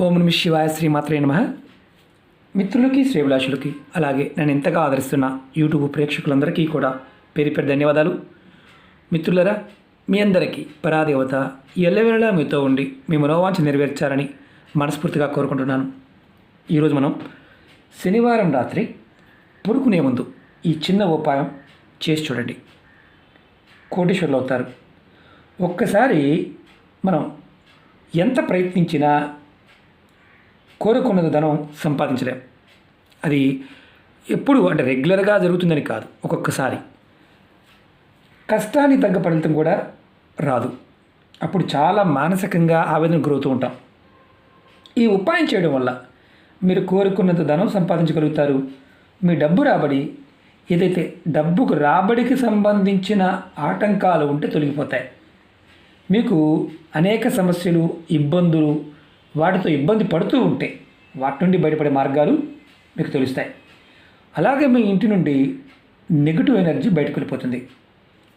ఓం నమ శివాయ శ్రీమాత్రే నమ. మిత్రులకి శ్రీవిలాసులకి అలాగే నన్ను ఎంతగా ఆదరిస్తున్న యూట్యూబ్ ప్రేక్షకులందరికీ కూడా పేరు పేరు ధన్యవాదాలు. మిత్రులరా మీ అందరికీ పరాదేవత ఎల్లవేళలా మీతో ఉండి మీ మనోవాంఛ నెరవేర్చాలని మనస్ఫూర్తిగా కోరుకుంటున్నాను. ఈరోజు మనం శనివారం రాత్రి పడుకునే ముందు ఈ చిన్న ఉపాయం చేసి చూడండి. కోటీశ్వరులు అవుతారు. ఒక్కసారి మనం ఎంత ప్రయత్నించినా కోరుకున్నది ధనం సంపాదించలేం. అది ఎప్పుడు అంటే రెగ్యులర్గా జరుగుతుందని కాదు ఒక్కొక్కసారి. కష్టానికి తగ్గ ఫలితం కూడా రాదు. అప్పుడు చాలా మానసికంగా ఆవేదన గురవుతూ ఉంటాం. ఈ ఉపాయం చేయడం వల్ల మీరు కోరుకున్నంత ధనం సంపాదించగలుగుతారు. మీ డబ్బు రాబడి ఏదైతే డబ్బుకు రాబడికి సంబంధించిన ఆటంకాలు ఉంటే తొలగిపోతాయి. మీకు అనేక సమస్యలు ఇబ్బందులు వాటితో ఇబ్బంది పడుతూ ఉంటే వాటి నుండి బయటపడే మార్గాలు మీకు తెలుస్తాయి. అలాగే మీ ఇంటి నుండి నెగిటివ్ ఎనర్జీ బయటకు వెళ్ళిపోతుంది.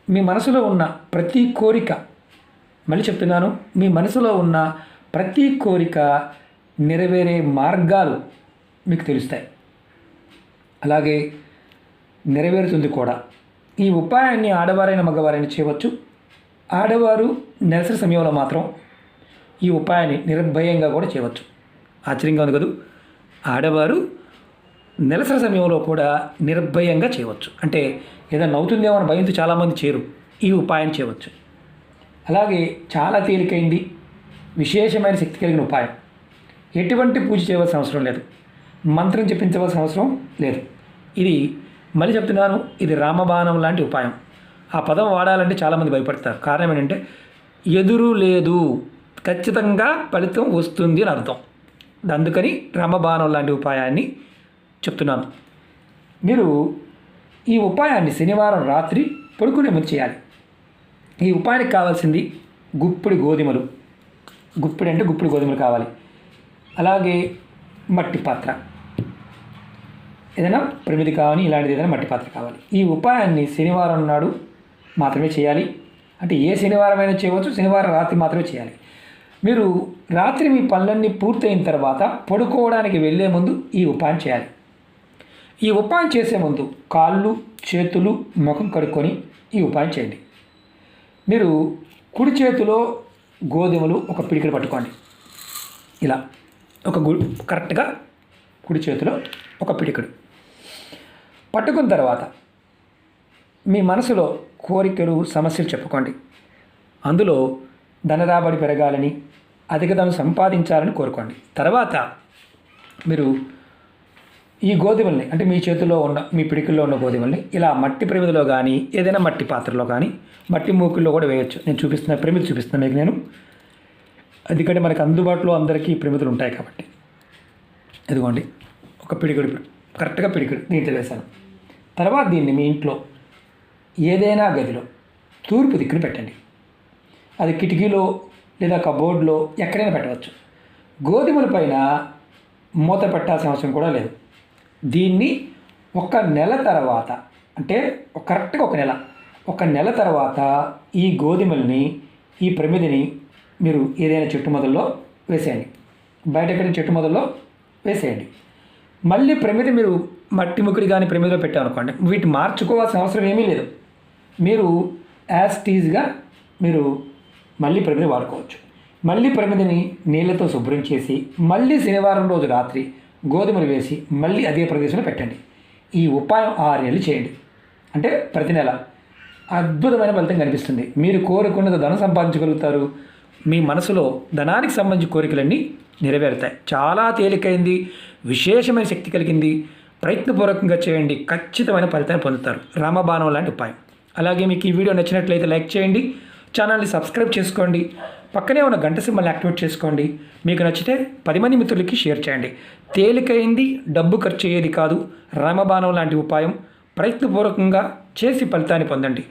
మీ మనసులో ఉన్న ప్రతి కోరిక మళ్ళీ చెప్తున్నాను మీ మనసులో ఉన్న ప్రతి కోరిక నెరవేరే మార్గాలు మీకు తెలుస్తాయి. అలాగే నెరవేరుతుంది కూడా. ఈ ఉపాయాన్ని ఆడవారైన మగవారైన చేయవచ్చు. ఆడవారు నెలసరి సమయంలో మాత్రం ఈ ఉపాయాన్ని నిర్భయంగా కూడా చేయవచ్చు. ఆశ్చర్యంగా ఉంది కదూ? ఆడవారు నెలసరి సమయంలో కూడా నిర్భయంగా చేయవచ్చు. అంటే ఏదైనా అవుతుందేమో అని భయంతో చాలామంది చేయరు. ఈ ఉపాయం చేయవచ్చు. అలాగే చాలా తేలికైంది. విశేషమైన శక్తి కలిగిన ఉపాయం. ఎటువంటి పూజ చేయవలసిన అవసరం లేదు. మంత్రం చెప్పించవలసిన అవసరం లేదు. ఇది మళ్ళీ చెప్తున్నాను ఇది రామబాణం లాంటి ఉపాయం. ఆ పదం వాడాలంటే చాలామంది భయపడతారు. కారణం ఏంటంటే ఎదురు లేదు. ఖచ్చితంగా ఫలితం వస్తుంది అని అర్థం. అందుకని రమబాణం లాంటి ఉపాయాన్ని చెప్తున్నాను. మీరు ఈ ఉపాయాన్ని శనివారం రాత్రి పడుకునే ముందు చేయాలి. ఈ ఉపాయానికి కావాల్సింది గుప్పిడి గోధుమలు. గుప్పిడి అంటే గుప్పిడి గోధుమలు కావాలి. అలాగే మట్టి పాత్ర. ఏదైనా ప్రమిది కావాలి ఇలాంటిది ఏదైనా మట్టి పాత్ర కావాలి. ఈ ఉపాయాన్ని శనివారం నాడు మాత్రమే చేయాలి. అంటే ఏ శనివారం అయినా చేయవచ్చు శనివారం రాత్రి మాత్రమే చేయాలి. మీరు రాత్రి మీ పనులన్నీ పూర్తయిన తర్వాత పడుకోవడానికి వెళ్ళే ముందు ఈ ఉపాయం చేయాలి. ఈ ఉపాయం చేసే ముందు కాళ్ళు చేతులు ముఖం కడుక్కొని ఈ ఉపాయం చేయండి. మీరు కుడి చేతిలో గోధుమలు ఒక పిడికిడి పట్టుకోండి. ఇలా ఒక గు కరెక్ట్గా కుడి చేతిలో ఒక పిడికిడు పట్టుకున్న తర్వాత మీ మనసులో కోరికలు సమస్యలు చెప్పుకోండి. అందులో ధనరాబడి పెరగాలని అధిక ధనం సంపాదించాలని కోరుకోండి. తర్వాత మీరు ఈ గోధుమల్ని అంటే మీ చేతిలో ఉన్న మీ పిడికిల్లో ఉన్న గోధుమల్ని ఇలా మట్టి ప్రమిదిలో కానీ ఏదైనా మట్టి పాత్రలో కానీ మట్టి మూకుల్లో కూడా వేయచ్చు. నేను చూపిస్తున్న ప్రమిది చూపిస్తున్నా మీకు నేను. ఎందుకంటే మనకు అందుబాటులో అందరికీ ప్రమిదులు ఉంటాయి కాబట్టి. ఇదిగోండి ఒక పిడికిడు కరెక్ట్గా పిడికిడు దీంట్లో వేశాను. తర్వాత దీన్ని మీ ఇంట్లో ఏదైనా గదిలో తూర్పు దిక్కున పెట్టండి. అది కిటికీలో లేదా కబోర్డ్లో ఎక్కడైనా పెట్టవచ్చు. గోధుమల పైన మూత పెట్టాల్సిన అవసరం కూడా లేదు. దీన్ని ఒక నెల తర్వాత అంటే కరెక్ట్గా ఒక నెల ఒక నెల తర్వాత ఈ గోధుమల్ని ఈ ప్రమిదిని మీరు ఏదైనా చెట్టు మొదల్లో వేసేయండి. బయట ఎక్కడ చెట్టు మొదల్లో వేసేయండి. మళ్ళీ ప్రమిది మీరు మట్టి ముక్కుడి కానీ ప్రమిదిలో పెట్టారనుకోండి వీటి మార్చుకోవాల్సిన అవసరం ఏమీ లేదు. మీరు యాజ్ టీజ్గా మీరు మళ్ళీ ప్రమిది వాడుకోవచ్చు. మళ్ళీ ప్రమిదిని నీళ్ళతో శుభ్రం చేసి మళ్ళీ శనివారం రోజు రాత్రి గోధుమలు వేసి మళ్ళీ అదే ప్రదేశంలో పెట్టండి. ఈ ఉపాయం ఆరు నెలలు చేయండి. అంటే ప్రతి నెల. అద్భుతమైన ఫలితం కనిపిస్తుంది. మీరు కోరుకున్నది ధనం సంపాదించగలుగుతారు. మీ మనసులో ధనానికి సంబంధించిన కోరికలన్నీ నెరవేరుతాయి. చాలా తేలికైంది. విశేషమైన శక్తి కలిగింది. ప్రయత్నపూర్వకంగా చేయండి. ఖచ్చితమైన ఫలితాన్ని పొందుతారు. రామబాణం లాంటి ఉపాయం. అలాగే మీకు ఈ వీడియో నచ్చినట్లయితే లైక్ చేయండి. ఛానల్ని సబ్స్క్రైబ్ చేసుకోండి. పక్కనే ఉన్న గంట సింబల్ని యాక్టివేట్ చేసుకోండి. మీకు నచ్చితే పది మంది మిత్రులకి షేర్ చేయండి. తేలికైంది డబ్బు ఖర్చు అయ్యేది కాదు. రామబాణం లాంటి ఉపాయం. ప్రయత్నపూర్వకంగా చేసి ఫలితాన్ని పొందండి.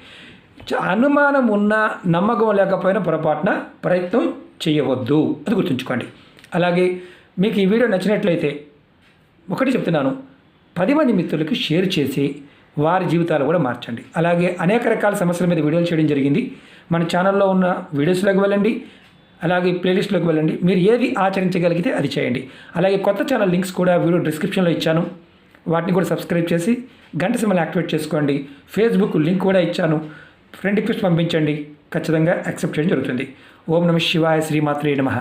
అనుమానం ఉన్నా నమ్మకం లేకపోయినా పొరపాటున ప్రయత్నం చేయవద్దు. అది గుర్తుంచుకోండి. అలాగే మీకు ఈ వీడియో నచ్చినట్లయితే ఒకటి చెప్తున్నాను. పది మంది మిత్రులకి షేర్ చేసి వారి జీవితాలు కూడా మార్చండి. అలాగే అనేక రకాల సమస్యల మీద వీడియోలు చేయడం జరిగింది. మన ఛానల్లో ఉన్న వీడియోస్లోకి వెళ్ళండి అలాగే ప్లేలిస్ట్లోకి వెళ్ళండి. మీరు ఏది ఆచరించగలిగితే అది చేయండి. అలాగే కొత్త ఛానల్ లింక్స్ కూడా వీడియో డిస్క్రిప్షన్లో ఇచ్చాను. వాటిని కూడా సబ్స్క్రైబ్ చేసి గంట సిమ్మల్ని యాక్టివేట్ చేసుకోండి. ఫేస్బుక్ లింక్ కూడా ఇచ్చాను. ఫ్రెండ్ రిక్వెస్ట్ పంపించండి. ఖచ్చితంగా యాక్సెప్ట్ చేయడం జరుగుతుంది. ఓం నమ శివాయ శ్రీమాత్రే నమః.